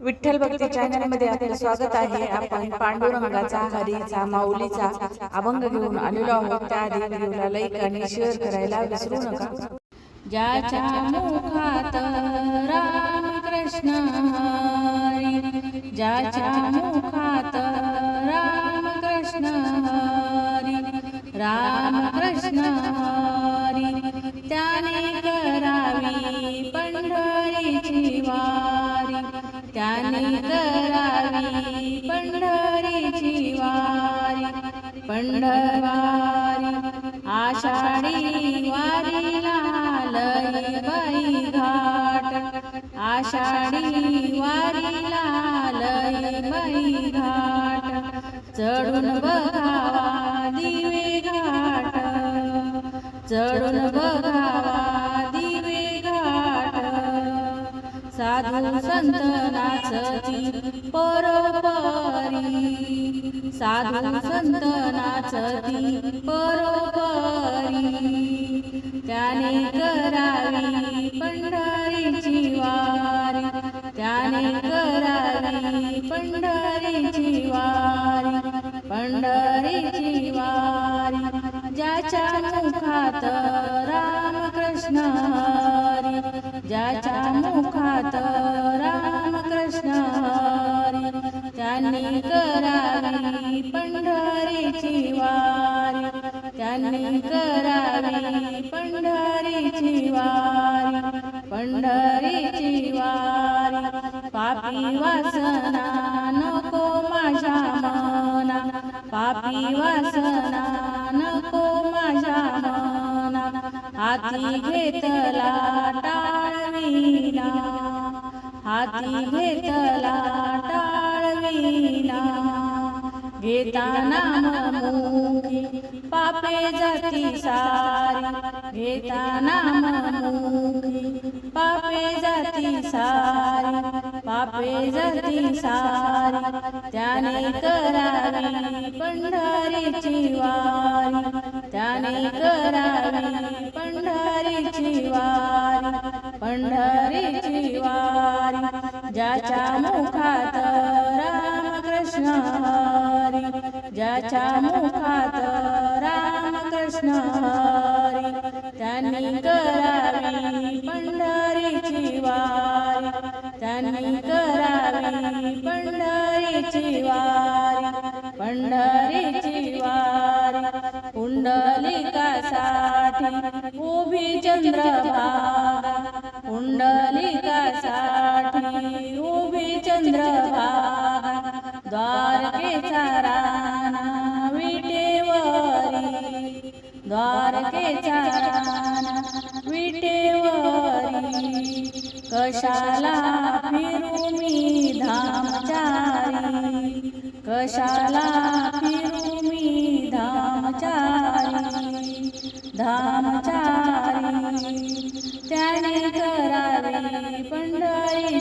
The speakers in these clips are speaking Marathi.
विठ्ठल भक्ती चॅनलमध्ये आपले स्वागत आहे. आपण पांडुरंगाचा हरीचा माऊलीचा अभंग घेऊन आलेलो आहोत. व्हिडिओला लाईक आणि शेअर करायला विसरू नका. ज्याच्या मुखात राम कृष्ण हरी ज्याच्या मुखात राम कृष्ण हरी राम कृष्ण हरी त्याने करावी पंढरीची वारी त्याने करावी पंढरीची वारी पंढरवारी. आषाढी वारीला लई बाई घाट आषाढी वारीला लई बाई घाट. चढून बघावा दिवे घाट चढून बघ साधू संत नाचती परोपरी. साधू संत नाचती परोपरी. त्याने करावी पंढरीची वारी. त्याने करावी पंढरीची वारी. पंढरीची वारी. ज्याच्या मुखात रामकृष्ण ज्याच्या मुखात रामकृष्ण हरी त्यांनी करावी पंढरीची वारी. त्यांनी करावी पंढरीची वारी पंढरीची वारी. पापी वासना नको माझ्या मना पापी वासना नको माझ्या मना. हाती घेतला टाळविला हाती घेतला टाळविला. घेताना मुखी पापे जाती सारी. घेताना मुखी पापे जाती सारी. पापे जाती सारी. त्याने करावी पंढरीची वारी. त्याने करावी पंढरीची वारी ज्याच्या मुखात रामकृष्ण हरी ज्याच्या मुखात रामकृष्ण हरी त्यांनी करावी पंढरीची वारी त्यांनी करावी पंढरीची वारी पंढरीची वारी पुंडलिकासाठी उभी चंद्रभा पुंडलिकासाठी उभी चंद्रभागा द्वारकेचा राणा विटेवरी द्वारकेचा राणा विटेवरी कशाला फिरू मी धामचारी कशाला फिरू मी धामचारी धामचारी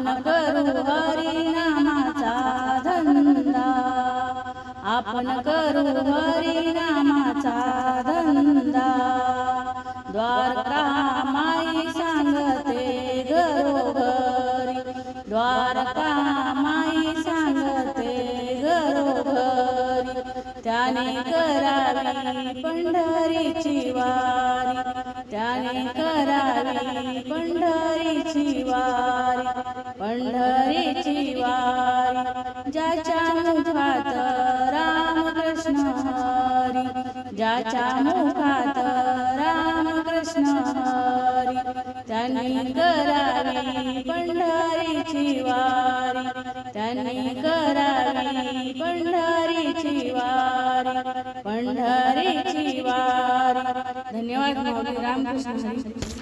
आपण करू हरिनामाचा धंदा. आपण करू हरिनामाचा धंदा. द्वारका माई सांगते घरोघरी. द्वारका माई सांगते घरोघरी. त्याने करावी पंढरीची वारी. त्याने करावी पंढरीची वारी. पंढरीची वारी ज्याच्या मुखात रामकृष्ण हरी ज्याच्या मुखात रामकृष्ण हरी त्यांनी करावी पंढरीची वारी त्यांनी करावी पंढरीची वारी पंढरीची वारी. धन्यवाद रामकृष्ण